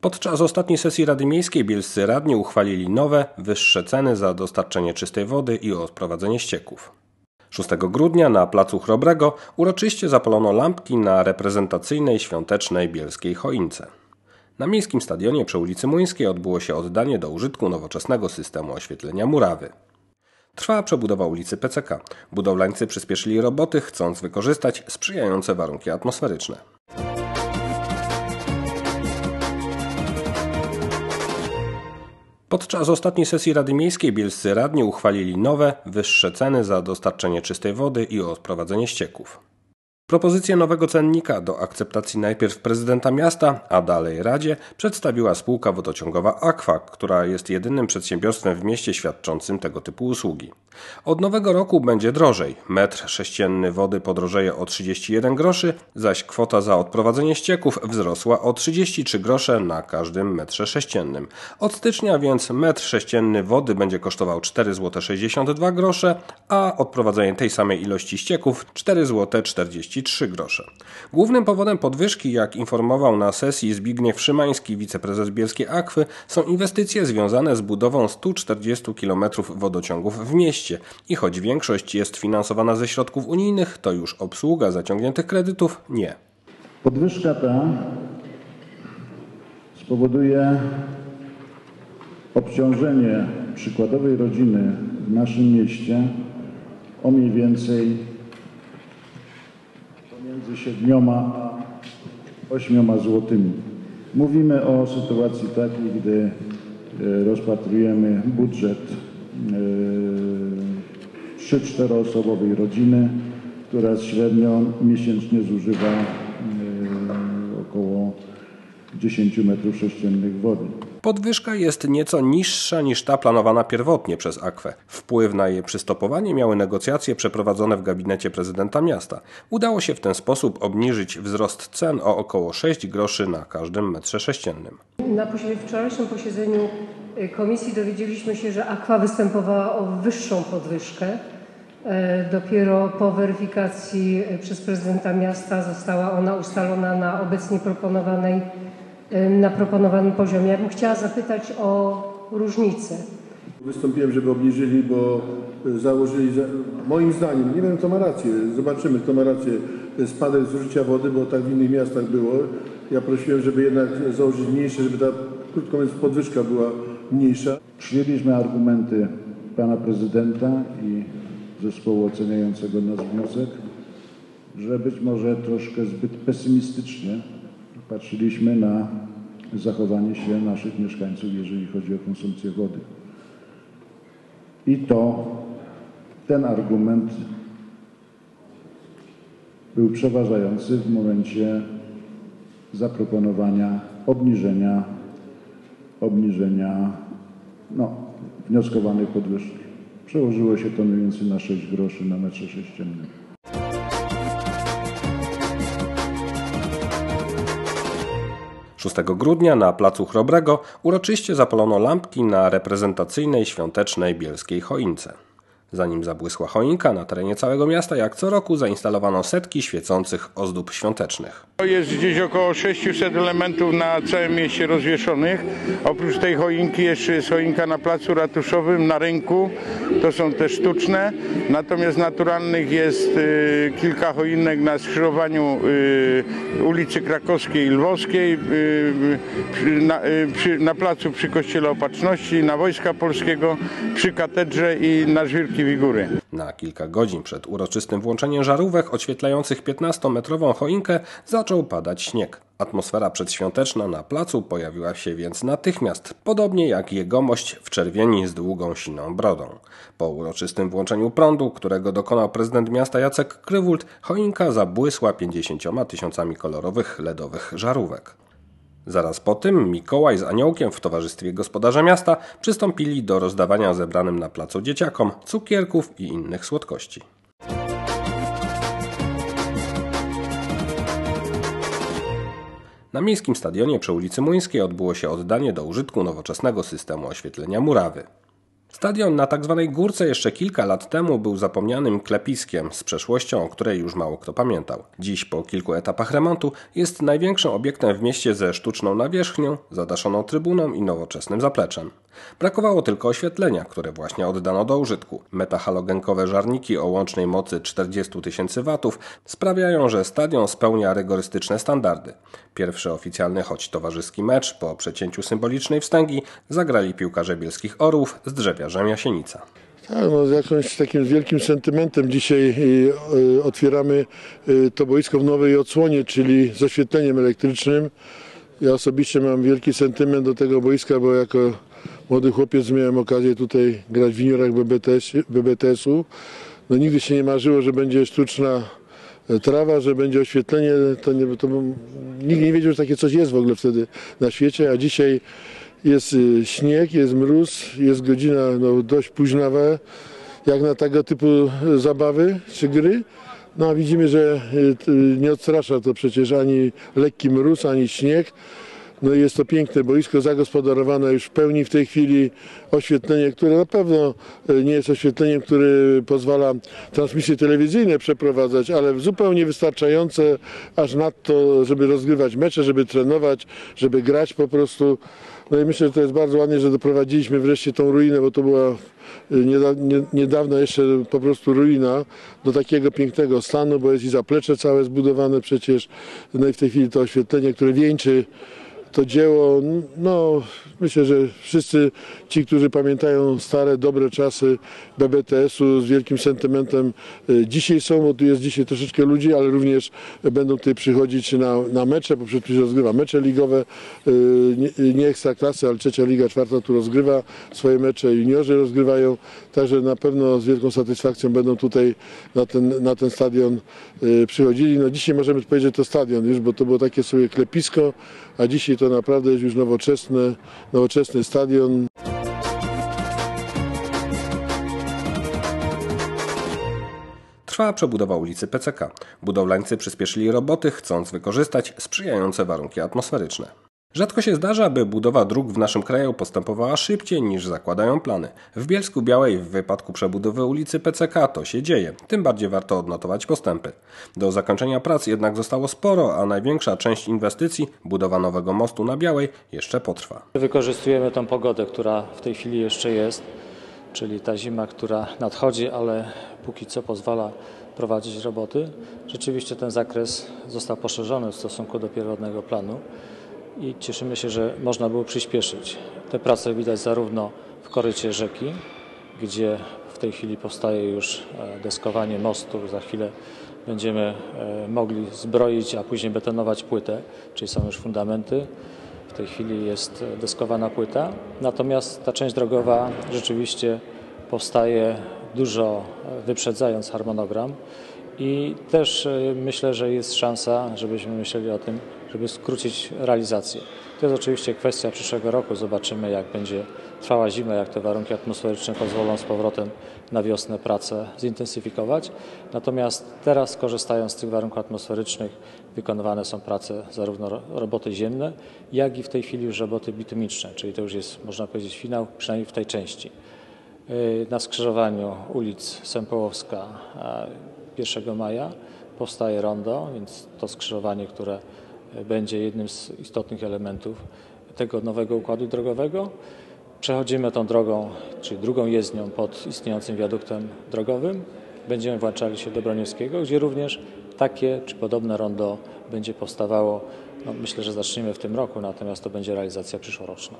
Podczas ostatniej sesji Rady Miejskiej bielscy radni uchwalili nowe, wyższe ceny za dostarczenie czystej wody i odprowadzenie ścieków. 6 grudnia na placu Chrobrego uroczyście zapalono lampki na reprezentacyjnej świątecznej bielskiej choince. Na miejskim stadionie przy ulicy Muńskiej odbyło się oddanie do użytku nowoczesnego systemu oświetlenia murawy. Trwała przebudowa ulicy PCK. Budowlańcy przyspieszyli roboty, chcąc wykorzystać sprzyjające warunki atmosferyczne. Podczas ostatniej sesji Rady Miejskiej bielscy radni uchwalili nowe, wyższe ceny za dostarczenie czystej wody i odprowadzenie ścieków. Propozycję nowego cennika do akceptacji najpierw prezydenta miasta, a dalej Radzie przedstawiła spółka wodociągowa Aqua, która jest jedynym przedsiębiorstwem w mieście świadczącym tego typu usługi. Od nowego roku będzie drożej. Metr sześcienny wody podrożeje o 31 groszy, zaś kwota za odprowadzenie ścieków wzrosła o 33 grosze na każdym metrze sześciennym. Od stycznia więc metr sześcienny wody będzie kosztował 4,62 zł a odprowadzenie tej samej ilości ścieków 4,43 zł 33 grosze. Głównym powodem podwyżki, jak informował na sesji Zbigniew Szymański, wiceprezes Bielskiej Akwy, są inwestycje związane z budową 140 km wodociągów w mieście i choć większość jest finansowana ze środków unijnych, to już obsługa zaciągniętych kredytów nie. Podwyżka ta spowoduje obciążenie przykładowej rodziny w naszym mieście o mniej więcej pomiędzy 7 a 8 złotymi. Mówimy o sytuacji takiej, gdy e, rozpatrujemy budżet e, 3-4 osobowej rodziny, która średnio miesięcznie zużywa e, około 10 metrów sześciennych wody. Podwyżka jest nieco niższa niż ta planowana pierwotnie przez Akwę. Wpływ na jej przystopowanie miały negocjacje przeprowadzone w gabinecie prezydenta miasta. Udało się w ten sposób obniżyć wzrost cen o około 6 groszy na każdym metrze sześciennym. Na wczorajszym posiedzeniu y, komisji dowiedzieliśmy się, że Aqua występowała o wyższą podwyżkę. E, Dopiero po weryfikacji y, przez prezydenta miasta została ona ustalona na obecnie proponowanej, na proponowanym poziomie. Ja bym chciała zapytać o różnicę. Wystąpiłem, żeby obniżyli, bo założyli, za- moim zdaniem, nie wiem kto ma rację, zobaczymy kto ma rację, spadek zużycia wody, bo tak w innych miastach było. Ja prosiłem, żeby jednak założyć mniejsze, żeby ta, krótko mówiąc, podwyżka była mniejsza. Przyjęliśmy argumenty pana prezydenta i zespołu oceniającego nasz wniosek, że być może troszkę zbyt pesymistycznie patrzyliśmy na zachowanie się naszych mieszkańców, jeżeli chodzi o konsumpcję wody. I to ten argument był przeważający w momencie zaproponowania obniżenia, obniżenia no, wnioskowanej podwyżki. Przełożyło się to mniej więcej na 6 groszy na metrze sześciennym. 6 grudnia na placu Chrobrego uroczyście zapalono lampki na reprezentacyjnej świątecznej bielskiej choince. Zanim zabłysła choinka, na terenie całego miasta jak co roku zainstalowano setki świecących ozdób świątecznych. Jest gdzieś około 600 elementów na całym mieście rozwieszonych. Oprócz tej choinki jeszcze jest choinka na placu ratuszowym, na rynku. To są te sztuczne. Natomiast naturalnych jest y, kilka choinek na skrzyżowaniu y, ulicy Krakowskiej i Lwowskiej, y, na, na placu przy Kościele Opatrzności, na Wojska Polskiego, przy katedrze i na Żwirki Wigury. Na kilka godzin przed uroczystym włączeniem żarówek oświetlających 15-metrową choinkę zaczął padać śnieg. Atmosfera przedświąteczna na placu pojawiła się więc natychmiast, podobnie jak jegomość w czerwieni z długą siną brodą. Po uroczystym włączeniu prądu, którego dokonał prezydent miasta Jacek Krywult, choinka zabłysła 50 tysiącami kolorowych LEDowych żarówek. Zaraz po tym Mikołaj z Aniołkiem w towarzystwie gospodarza miasta przystąpili do rozdawania zebranym na placu dzieciakom cukierków i innych słodkości. Na miejskim stadionie przy ulicy Muńskiej odbyło się oddanie do użytku nowoczesnego systemu oświetlenia murawy. Stadion na tzw. Tak górce jeszcze kilka lat temu był zapomnianym klepiskiem z przeszłością, o której już mało kto pamiętał. Dziś po kilku etapach remontu jest największym obiektem w mieście ze sztuczną nawierzchnią, zadaszoną trybuną i nowoczesnym zapleczem. Brakowało tylko oświetlenia, które właśnie oddano do użytku. Metahalogenkowe żarniki o łącznej mocy 40 tysięcy watów sprawiają, że stadion spełnia rygorystyczne standardy. Pierwszy oficjalny, choć towarzyski mecz po przecięciu symbolicznej wstęgi zagrali piłkarze bielskich Orłów z drzewiarzem Jasienica. Tak, no z jakimś takim wielkim sentymentem dzisiaj y, y, otwieramy y, to boisko w nowej odsłonie, czyli z oświetleniem elektrycznym. Ja osobiście mam wielki sentyment do tego boiska, bo jako młody chłopiec miałem okazję tutaj grać w juniorach BBTS, BBTS-u. No nigdy się nie marzyło, że będzie sztuczna e, trawa, że będzie oświetlenie. To, nie, to nikt nie wiedział, że takie coś jest w ogóle wtedy na świecie, a dzisiaj jest y, śnieg, jest mróz, jest godzina no, dość późnawa, jak na tego typu zabawy czy gry. No a widzimy, że y, nie odstrasza to przecież ani lekki mróz, ani śnieg. No jest to piękne boisko, zagospodarowane już w pełni w tej chwili oświetlenie, które na pewno e, nie jest oświetleniem, które pozwala transmisje telewizyjne przeprowadzać, ale zupełnie wystarczające aż nadto, żeby rozgrywać mecze, żeby trenować, żeby grać po prostu. No i myślę, że to jest bardzo ładnie, że doprowadziliśmy wreszcie tą ruinę, bo to była e, niedawno jeszcze po prostu ruina do takiego pięknego stanu, bo jest i zaplecze całe zbudowane przecież, no i w tej chwili to oświetlenie, które wieńczy to dzieło, no myślę, że wszyscy ci, którzy pamiętają stare, dobre czasy BBTS-u z wielkim sentymentem, e, dzisiaj są, bo tu jest dzisiaj troszeczkę ludzi, ale również będą tutaj przychodzić na, na mecze, bo przecież rozgrywa mecze ligowe, e, nie, ekstra klasy, ale trzecia liga, czwarta tu rozgrywa swoje mecze, juniorzy rozgrywają, także na pewno z wielką satysfakcją będą tutaj na ten, na ten stadion e, przychodzili. No dzisiaj możemy powiedzieć, że to stadion już, bo to było takie sobie klepisko, a dzisiaj to naprawdę jest już nowoczesny, nowoczesny stadion. Trwała przebudowa ulicy PCK. Budowlańcy przyspieszyli roboty, chcąc wykorzystać sprzyjające warunki atmosferyczne. Rzadko się zdarza, by budowa dróg w naszym kraju postępowała szybciej niż zakładają plany. W Bielsku Białej w wypadku przebudowy ulicy PCK to się dzieje, tym bardziej warto odnotować postępy. Do zakończenia prac jednak zostało sporo, a największa część inwestycji, budowa nowego mostu na Białej, jeszcze potrwa. Wykorzystujemy tą pogodę, która w tej chwili jeszcze jest, czyli ta zima, która nadchodzi, ale póki co pozwala prowadzić roboty. Rzeczywiście ten zakres został poszerzony w stosunku do pierwotnego planu i cieszymy się, że można było przyspieszyć. Te prace widać zarówno w korycie rzeki, gdzie w tej chwili powstaje już e, deskowanie mostu. Za chwilę będziemy e, mogli zbroić, a później betonować płytę, czyli są już fundamenty. W tej chwili jest deskowana płyta. Natomiast ta część drogowa rzeczywiście powstaje dużo e, wyprzedzając harmonogram. I też myślę, że jest szansa, żebyśmy myśleli o tym, żeby skrócić realizację. To jest oczywiście kwestia przyszłego roku. Zobaczymy, jak będzie trwała zima, jak te warunki atmosferyczne pozwolą z powrotem na wiosnę pracę zintensyfikować. Natomiast teraz, korzystając z tych warunków atmosferycznych, wykonywane są prace zarówno roboty ziemne, jak i w tej chwili już roboty bitumiczne, czyli to już jest, można powiedzieć, finał, przynajmniej w tej części. Yy, na skrzyżowaniu ulic Sępołowska 1 maja powstaje rondo, więc to skrzyżowanie, które będzie jednym z istotnych elementów tego nowego układu drogowego. Przechodzimy tą drogą, czyli drugą jezdnią pod istniejącym wiaduktem drogowym. Będziemy włączali się do Broniewskiego, gdzie również takie czy podobne rondo będzie powstawało. No, myślę, że zaczniemy w tym roku, natomiast to będzie realizacja przyszłoroczna.